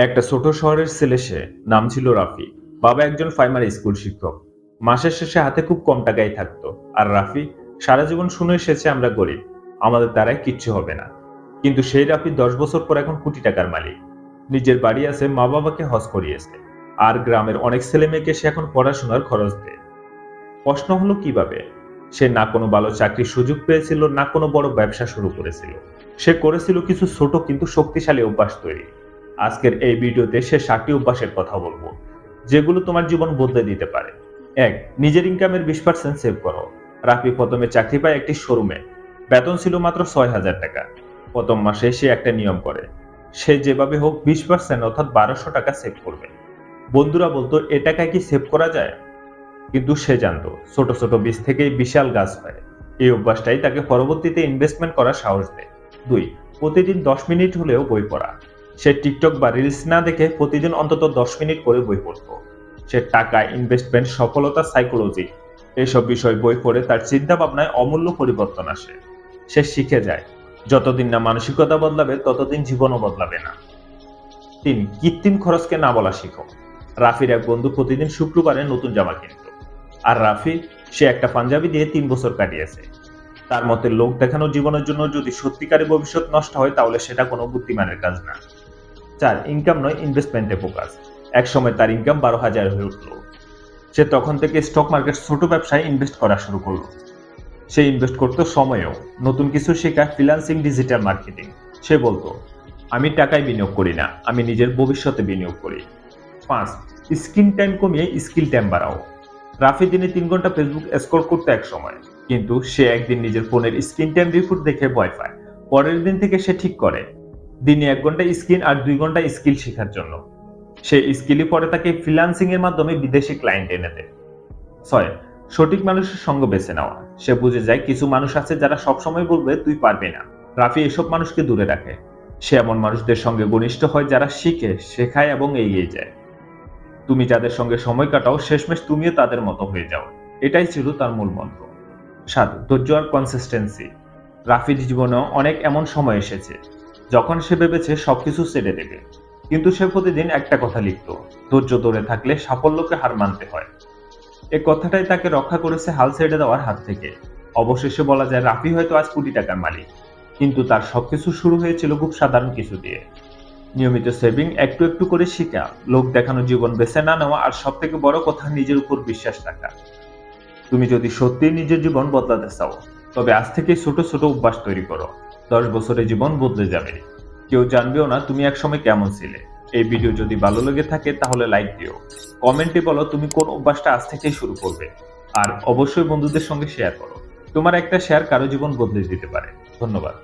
একটা ছোট শহরের ছেলে সে, নাম ছিল রাফি। বাবা একজন প্রাইমারি স্কুল শিক্ষক। মাসের শেষে হাতে খুব কম টাকাই থাকতো। আর রাফি, সারা জীবন শুনে এসেছে আমরা গরিব। আমাদের দ্বারাই কিচ্ছু হবে না। কিন্তু সেই রাফি দশ বছর পর এখন কোটি টাকার মালিক। নিজের বাড়ি আছে মা বাবাকে হজ করিয়েছে। আর গ্রামের অনেক ছেলে মেয়েকে সে এখন পড়াশোনার খরচ দেয়। প্রশ্ন হলো কীভাবে? সে না কোনো ভালো চাকরির সুযোগ পেয়েছিল, না কোনো বড় ব্যবসা শুরু করেছিল। সে করেছিল কিছু ছোট কিন্তু শক্তিশালী অভ্যাস তৈরি। আজকের এই ভিডিওতে সে সাতটি অভ্যাসের কথা বলব, যেগুলো তোমার জীবন বদলে দিতে পারে। এক, নিজের ইনকামের বিশ পার্সেন্ট সেভ করো। রাফি প্রথমে চাকরি পায় একটি শোরুমে। বেতন ছিল মাত্র ছয় হাজার টাকা। প্রথম মাসে সে একটা নিয়ম করে। সে যেভাবে হোক বিশ পার্সেন্ট অর্থাৎ বারোশো টাকা সেভ করবে। বন্ধুরা বলতো, এ টাকায় কি সেভ করা যায়? কিন্তু সে জানতো, ছোট ছোট বীজ থেকেই বিশাল গাছ পায়। এই অভ্যাসটাই তাকে পরবর্তীতে ইনভেস্টমেন্ট করার সাহস দেয়। দুই, প্রতিদিন দশ মিনিট হলেও বই পড়া। সে টিকটক বা রিলস না দেখে প্রতিদিন অন্তত দশ মিনিট করে বই পড়তো। সে টাকা ইনভেস্টমেন্ট সফলতা সাইকোলজি এসব বিষয় বই পড়ে তার চিন্তা ভাবনায় অমূল্য পরিবর্তন আসে। সে শিখে যায়, যতদিন না মানসিকতা বদলাবে, ততদিন জীবনও বদলাবে না। তিন, কৃত্রিম খরচকে না বলা শিখো রাফির এক বন্ধু প্রতিদিন শুক্রবারে নতুন জামা কিনত। আর রাফি, সে একটা পাঞ্জাবি দিয়ে তিন বছর কাটিয়েছে। তার মতে, লোক দেখানো জীবনের জন্য যদি সত্যিকারের ভবিষ্যৎ নষ্ট হয়, তাহলে সেটা কোনো বুদ্ধিমানের কাজ না। চার ইনকাম নয় ইনভেস্টমেন্টে ফোকাস এক সময় তার ইনকাম বারো হাজার হয়ে উঠল। সে তখন থেকে স্টক মার্কেট ছোট ব্যবসায় ইনভেস্ট করা শুরু করল। সে ইনভেস্ট করতো সময়েও। নতুন কিছু শেখা ফ্রিলান্সিং ডিজিটাল মার্কেটিং সে বলতো, আমি টাকায় বিনিয়োগ করি না, আমি নিজের ভবিষ্যতে বিনিয়োগ করি। পাঁচ, স্ক্রিন টাইম কমিয়ে স্কিল টাইম বাড়াও। রাফি দিনে তিন ঘণ্টা ফেসবুক স্ক্রল করতে এক সময় কিন্তু সে একদিন নিজের ফোনের স্ক্রিন টাইম রিপোর্ট দেখে ভয় পায়। পরের দিন থেকে সে ঠিক করে। দিনে এক ঘণ্টা স্ক্রিন আর দুই ঘণ্টা স্কিল শেখার জন্য। সে স্কিলই পরে তাকে ফ্রিলান্সিং এর মাধ্যমে বিদেশি ক্লায়েন্ট এনে দেয়। ছয়, সঠিক মানুষের সঙ্গ বেছে নেওয়া। সে বুঝে যায় কিছু মানুষ আছে যারা সবসময় বলবে, তুই পারবি না। রাফি এসব মানুষকে দূরে রাখে। সে এমন মানুষদের সঙ্গে ঘনিষ্ঠ হয় যারা শিখে, শেখায় এবং এগিয়ে যায়। তুমি যাদের সঙ্গে সময় কাটাও, শেষমেশ তুমিও তাদের মতো হয়ে যাও। এটাই ছিল তার মূল মন্ত্র। সাত, ধৈর্য আর কনসিস্টেন্সি রাফির জীবনেও অনেক এমন সময় এসেছে যখন সে ভেবেছে সবকিছু ছেড়ে দেবে কিন্তু সে প্রতিদিন একটা কথা লিখত, ধৈর্য ধরে থাকলে সাফল্যকে হার মানতে হয়। এ কথাটাই তাকে রক্ষা করেছে হাল ছেড়ে দেওয়ার হাত থেকে। অবশেষে বলা যায়, রাফি হয়তো আজ কোটি টাকার মালিক। কিন্তু তার সবকিছু শুরু হয়েছিল খুব সাধারণ কিছু দিয়ে। নিয়মিত সেভিং, একটু একটু করে শিখা, লোক দেখানো জীবন বেছে না নেওয়া আর সব থেকে বড় কথা, নিজের উপর বিশ্বাস রাখা। তুমি যদি সত্যি নিজের জীবন বদলাতে চাও তবে আজ থেকে ছোট ছোট অভ্যাস তৈরি করো। দশ বছরে জীবন বদলে যাবে। কেউ জানবেও না তুমি একসময় কেমন ছিলে। এই ভিডিও যদি ভালো লেগে থাকে তাহলে লাইক দিও। কমেন্টে বলো তুমি কোন অভ্যাসটা আজ থেকেই শুরু করবে। আর অবশ্যই বন্ধুদের সঙ্গে শেয়ার করো। তোমার একটা শেয়ার কারও জীবন বদলে দিতে পারে। ধন্যবাদ।